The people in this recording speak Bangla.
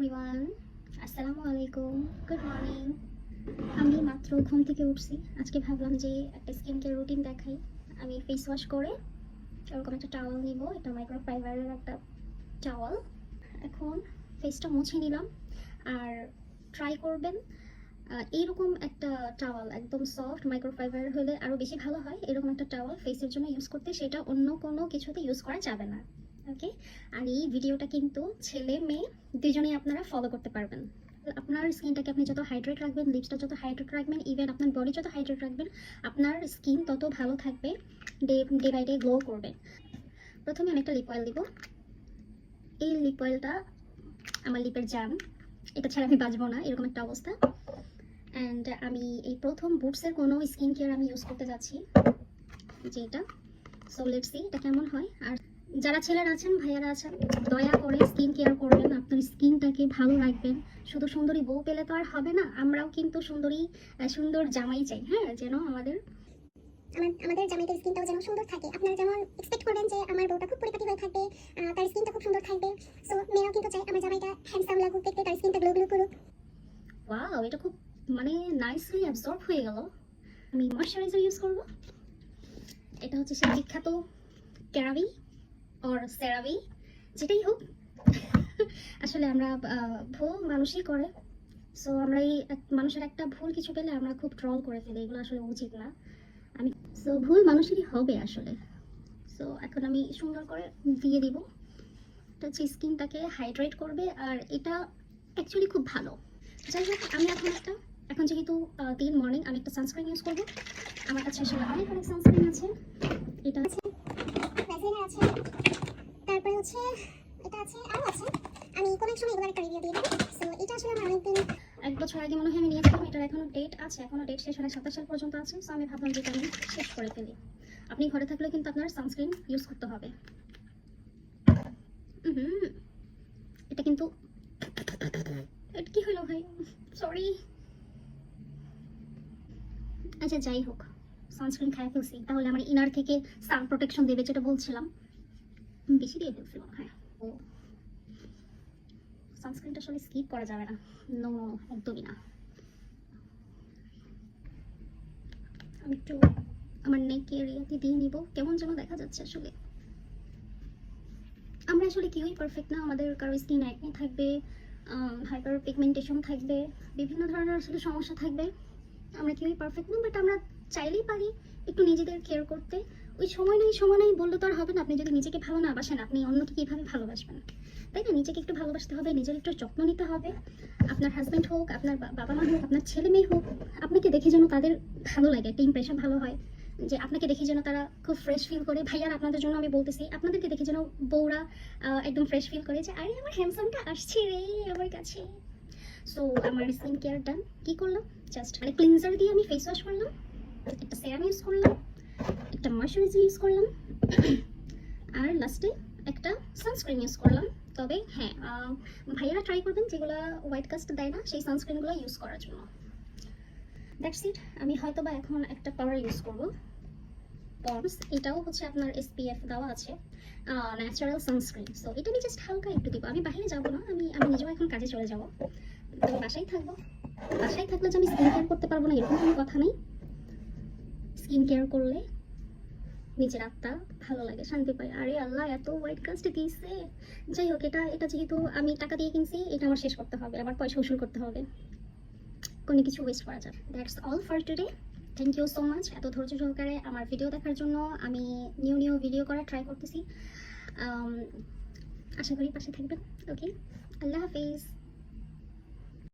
এভরিওয়ান আসসালামু আলাইকুম গুড মর্নিং আমি মাত্র ঘুম থেকে উঠছি। আজকে ভাবলাম যে একটা স্কিন কেয়ার রুটিন দেখাই। আমি ফেস ওয়াশ করে এরকম একটা টাওয়াল নিব। এটা মাইক্রোফাইবারের একটা টাওয়াল এখন ফেসটা মুছে নিলাম। আর ট্রাই করবেন এইরকম একটা টাওয়াল একদম সফট মাইক্রোফাইবার হলে আরও বেশি ভালো হয়। এরকম একটা টাওয়াল ফেসের জন্য ইউজ করতে, সেটা অন্য কোনো কিছুতে ইউজ করা যাবে না। ওকে? আর এই ভিডিওটা কিন্তু ছেলে, মেয়ে দুজনেই আপনারা ফলো করতে পারবেন। আপনার স্কিনটাকে আপনি যত হাইড্রেট রাখবেন লিপসটা যত হাইড্রেট রাখবেন ইভেন আপনার বডি যত হাইড্রেট রাখবেন, আপনার স্কিন তত ভালো থাকবে day day by day glow করবে। প্রথমে আমি একটা লিপ অয়েল দিব। এই লিপ অয়েলটা আমার লিপের জাম এটা ছাড়া আমি বাঁচবো না, এরকম একটা অবস্থা। অ্যান্ড আমি এই প্রথম বুটসের কোনো স্কিন কেয়ার আমি ইউজ করতে যাচ্ছি সো লেটস সি এটা কেমন হয়। আর যারা ছেলেরা আছেন ভাইয়ারা আছেন দয়া করে স্কিন কেয়ার করবেন আপনার স্কিনটাকে ভালো রাখবেন। শুধু সুন্দরী বউ পেলে তো আর হবে না আমরাও কিন্তু সুন্দরী সুন্দর জামাই চাই হ্যাঁ যেন আমাদের আমাদের জামাইটার স্কিনটাও যেন সুন্দর থাকে। আপনারা যেমন এক্সপেক্ট করবেন যে আমার বউটা খুব পরিপাটি হয়ে থাকবে তার স্কিনটা খুব সুন্দর থাকবে। সো মেয়েরাও কিন্তু চাই আমার জামাইটা হ্যান্ডসাম লাগুক দেখতে তার স্কিনটা গ্লো গ্লো করুক। ওয়াও এটা খুব মানে নাইসলি অ্যাবজর্ব হয়ে গেল। আমি ময়শ্চারাইজার ইউজ করব। এটা হচ্ছে সেই বিখ্যাত ক্যারাবি অর সেরাবি যেটাই হোক। আসলে আমরা ভুল মানুষই করে। সো আমরা এই মানুষের একটা ভুল কিছু পেলে আমরা খুব ট্রল করে ফেলি। এগুলো আসলে উচিত না। আমি সো ভুল মানুষেরই হবে আসলে। সো এখন আমি সুন্দর করে দিয়ে দিব। এটা হচ্ছে স্কিনটাকে হাইড্রেট করবে, আর এটা অ্যাকচুয়ালি খুব ভালো। যাই হোক, আমি এখন একটা, এখন যেহেতু দিন মর্নিং আমি একটা সানস্ক্রিন ইউজ করব। আমার কাছে আসলে অনেক অনেক সানস্ক্রিন আছে। এটা আছে। আছে। হচ্ছে, এটা আছে আছে। আমি এক সময় এগুলো একটা রিভিউ দিয়ে দেবো। সো এটা আসলে আমার অনেকদিন এক বছর আগে মনে হয় আমি নিয়েছিলাম এটার ডেট আছে ডেট শেষ সাতাশ সাল পর্যন্ত আছে সো আমি ভাবলাম যে আমি শেষ করে ফেলি। আপনি ঘরে থাকলে কিন্তু আপনার সানস্ক্রিন ইউজ করতে হবে। এটা কিন্তু এটা কি হলো ভাই? সরি আচ্ছা যাই হোক সানস্ক্রিন খাই ফেলছি। তাহলে আমার ইনার থেকে সান প্রোটেকশন দেবে যেটা বলছিলাম। বেশি দিয়ে ফেলছি মনে হয়। ও সানস্ক্রিনটা আসলে স্কিপ করা যাবে না। নো একদমই না। আমি একটু আমার নেক এরিয়াতে দিয়ে নিব। কেমন যেন দেখা যাচ্ছে আসলে। আমরা আসলে কেউই পারফেক্ট না। আমাদের কারও স্কিন একনি থাকবে হাইপার পিগমেন্টেশন থাকবে, বিভিন্ন ধরনের আসলে সমস্যা থাকবে। আমরা কেউই পারফেক্ট না বাট আমরা চাইলেই পারি একটু নিজেদের কেয়ার করতে। ওই সময় নেই সময় নেই বললে তো আর হবে না। আপনি যদি নিজেকে ভালো না বাসেন, আপনি অন্যকে কীভাবে ভালোবাসবেন? তাই না? নিজেকে একটু ভালোবাসতে হবে, নিজের একটু যত্ন নিতে হবে। আপনার হাজব্যান্ড হোক, আপনার বাবা মা হোক, আপনার ছেলে মেয়ে হোক, আপনাকে দেখে যেন তাদের ভালো লাগে। একটা ইমপ্রেশন ভালো হয় যে আপনাকে দেখে যেন তারা খুব ফ্রেশ ফিল করে। ভাইয়ার আপনাদের জন্য আমি বলতেছি, আপনাদেরকে দেখে যেন বউরা একদম ফ্রেশ ফিল করে যে, আরে, আমার হ্যান্ডসামটা আসছে রে আমার কাছে। সো আমার স্কিন কেয়ার ডান কি করলাম? জাস্ট মানে ক্লিনজার দিয়ে আমি ফেস ওয়াশ করলাম। একটা সেরাম ইউজ করলাম। একটা ময়শ্চারাইজার ইউজ করলাম। আর লাস্টে একটা সানস্ক্রিন ইউজ করলাম। তবে হ্যাঁ ভাইয়ারা ট্রাই করবেন যেগুলো হোয়াইট কাস্ট দেয় না, সেই সানস্ক্রিনগুলো ইউজ করার জন্য। দ্যাটস ইট আমি হয়তো বা এখন একটা পাওয়ার ইউজ করব। পন্স এটাও হচ্ছে আপনার এসপিএফ দেওয়া আছে। ন্যাচারাল সানস্ক্রিন সো এটা আমি জাস্ট হালকা একটু দিব। আমি বাইরে যাব না, আমি আমি নিজেও এখন কাজে চলে যাব। তো বাসায় থাকব। বাসায় থাকলে যে আমি স্কিন কেয়ার করতে পারব না, এরকম কোনো কথা নেই। স্কিন কেয়ার করলে নিজের আত্মা ভালো লাগে, শান্তি পায়। আরে আল্লাহ, এত হোয়াইট কাস্ট দিয়েছে। যাই হোক, এটা এটা যেহেতু আমি টাকা দিয়ে কিনছি, এটা আমার শেষ করতে হবে। আবার পয়সা উসুল করতে হবে। কোনো কিছু ওয়েস্ট করা যাবে that's all for today thank you so much এত ধৈর্য সহকারে আমার ভিডিও দেখার জন্য। আমি নিউ নিউ ভিডিও করার ট্রাই করতেছি। আশা করি পাশে থাকবেন। ওকে আল্লাহ হাফিজ।